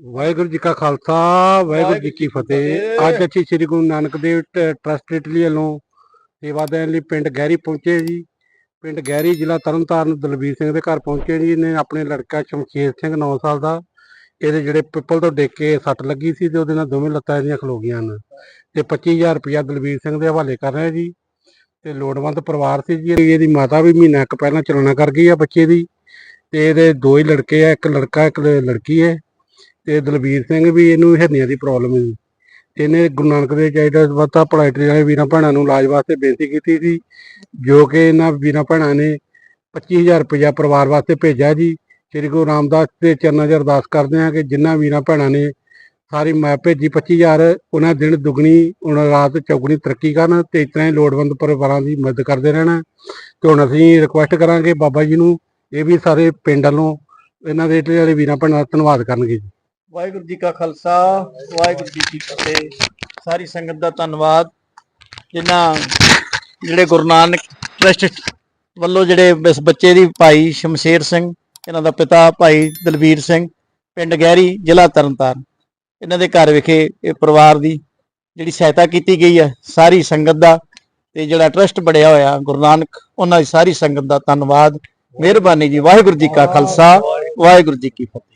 ਵਾਹਿਗੁਰੂ ਜੀ ਕਾ ਖਾਲਸਾ ਵਾਹਿਗੁਰੂ ਜੀ ਕੀ ਫਤਿਹ। ਅੱਜ ਅਸੀਂ ਸ੍ਰੀ ਗੁਰੂ ਨਾਨਕ ਦੇਵ ਟਰੱਸਟ ਇਟਲੀ ਵੱਲੋਂ ਸੇਵਾ ਦੇਣ ਲਈ ਪਿੰਡ ਗਹਿਰੀ ਪਹੁੰਚੇ ਜੀ। ਪਿੰਡ ਗਹਿਰੀ ਜ਼ਿਲ੍ਹਾ ਤਰਨਤਾਰਨ ਦਲਬੀਰ ਸਿੰਘ ਦੇ ਘਰ ਪਹੁੰਚੇ ਜੀ। ਨੇ ਆਪਣੇ ਲੜਕਾ ਸ਼ਮਸ਼ੇਰ ਸਿੰਘ 9 ਸਾਲ ਦਾ ਇਹਦੇ ਜਿਹੜੇ ਪਿੱਪਲ ਤੋਂ ਡਿੱਗ ਕੇ ਸੱਟ ਲੱਗੀ ਸੀ ਤੇ ਉਹਦੇ ਨਾਲ ਦੋਵੇਂ ਲੱਤਾਂ ਇਹਦੀਆਂ ਖਲੋ ਗਈਆਂ ਹਨ। ਤੇ 25000 ਰੁਪਇਆ ਦਲਬੀਰ ਸਿੰਘ ਦੇ ਹਵਾਲੇ ਕਰ ਰਹੇ ਜੀ। ਤੇ ਲੋੜਵੰਦ ਪਰਿਵਾਰ ਸੀ ਜੀ। ਇਹਦੀ ਮਾਤਾ ਵੀ ਮਹੀਨਾ ਇੱਕ ਪਹਿਲਾਂ ਚਲਾਣਾ ਕਰ ਗਈ ਆ ਬੱਚੇ ਦੀ। ਤੇ ਇਹਦੇ ਦੋ ਹੀ ਲੜਕੇ ਆ ਇੱਕ ਲੜਕਾ ਇੱਕ ਲੜਕੀ ਹੈ। ਤੇ ਦਲਬੀਰ ਸਿੰਘ ਵੀ ਇਹਨੂੰ ਹਰਨੀਆਂ ਦੀ ਪ੍ਰੋਬਲਮ ਹੈ ਤੇ ਇਹਨੇ ਗੁਰੂ ਨਾਨਕ ਦੇਵ ਚਾਈਦਾ ਵਤਾ ਪੜਾਈਟਰੀ ਵਾਲੇ ਵੀਰਾਂ ਭੈਣਾਂ ਨੂੰ ਇਲਾਜ ਵਾਸਤੇ ਬੇਨਤੀ ਕੀਤੀ ਸੀ, ਜੋ ਕਿ ਇਹਨਾਂ ਵੀਰਾਂ ਭੈਣਾਂ ਨੇ 25000 ਰੁਪਇਆ ਪਰਿਵਾਰ ਵਾਸਤੇ ਭੇਜਿਆ ਜੀ। ਸ੍ਰੀ ਗੁਰੂ ਰਾਮਦਾਸ ਦੇ ਚਰਨਾਂ 'ਚ ਅਰਦਾਸ ਕਰਦੇ ਹਾਂ ਕਿ ਜਿਨ੍ਹਾਂ ਵੀਰਾਂ ਭੈਣਾਂ ਨੇ ਸਾਰੀ ਮੈਂ ਭੇਜੀ 25000 ਉਹਨਾਂ ਦਿਨ ਦੁਗਣੀ, ਉਹਨਾਂ ਰਾਤ ਚੌਗਣੀ ਤਰੱਕੀ ਕਰਨ ਤੇ ਇਸ ਤਰ੍ਹਾਂ ਹੀ ਲੋੜਵੰਦ ਪਰਿਵਾਰਾਂ ਦੀ ਮਦਦ ਕਰਦੇ ਰਹਿਣਾ। ਤੇ ਹੁਣ ਅਸੀਂ ਰਿਕੁਐਸਟ ਕਰਾਂਗੇ ਬਾਬਾ ਜੀ ਨੂੰ, ਇਹ ਵੀ ਸਾਰੇ ਪਿੰਡ ਵੱਲੋਂ ਇਹਨਾਂ ਦੇ ਜਿਹੜੇ ਵੀਰਾਂ ਭੈਣਾਂ ਦਾ ਧੰਨਵਾਦ ਕਰਨਗੇ ਜੀ। ਵਾਹਿਗੁਰੂ ਜੀ ਕਾ ਖਾਲਸਾ, ਵਾਹਿਗੁਰੂ ਜੀ ਕੀ ਫਤਿਹ। ਸਾਰੀ ਸੰਗਤ ਦਾ ਧੰਨਵਾਦ। ਜਿਨ੍ਹਾਂ ਜਿਹੜੇ ਗੁਰੂ ਨਾਨਕ ਟਰਸਟ ਵੱਲੋਂ ਜਿਹੜੇ ਇਸ ਬੱਚੇ ਦੀ ਭਾਈ ਸ਼ਮਸ਼ੇਰ ਸਿੰਘ, ਇਹਨਾਂ ਦਾ ਪਿਤਾ ਭਾਈ ਦਲਵੀਰ ਸਿੰਘ, ਪਿੰਡ ਗਹਿਰੀ, ਜ਼ਿਲ੍ਹਾ ਤਰਨਤਾਰਨ। ਇਹਨਾਂ ਦੇ ਘਰ ਵਿਖੇ ਇਹ ਪਰਿਵਾਰ ਦੀ ਜਿਹੜੀ ਸਹਾਇਤਾ ਕੀਤੀ ਗਈ ਹੈ, ਸਾਰੀ ਸੰਗਤ ਦਾ ਤੇ ਜਿਹੜਾ ਟਰਸਟ ਬਣਿਆ ਹੋਇਆ ਗੁਰੂ ਨਾਨਕ, ਉਹਨਾਂ ਦੀ ਸਾਰੀ ਸੰਗਤ ਦਾ ਧੰਨਵਾਦ। ਮਿਹਰਬਾਨੀ ਜੀ, ਵਾਹਿਗੁਰੂ ਜੀ ਕਾ ਖਾਲਸਾ, ਵਾਹਿਗੁਰੂ ਜੀ ਕੀ ਫਤਿਹ।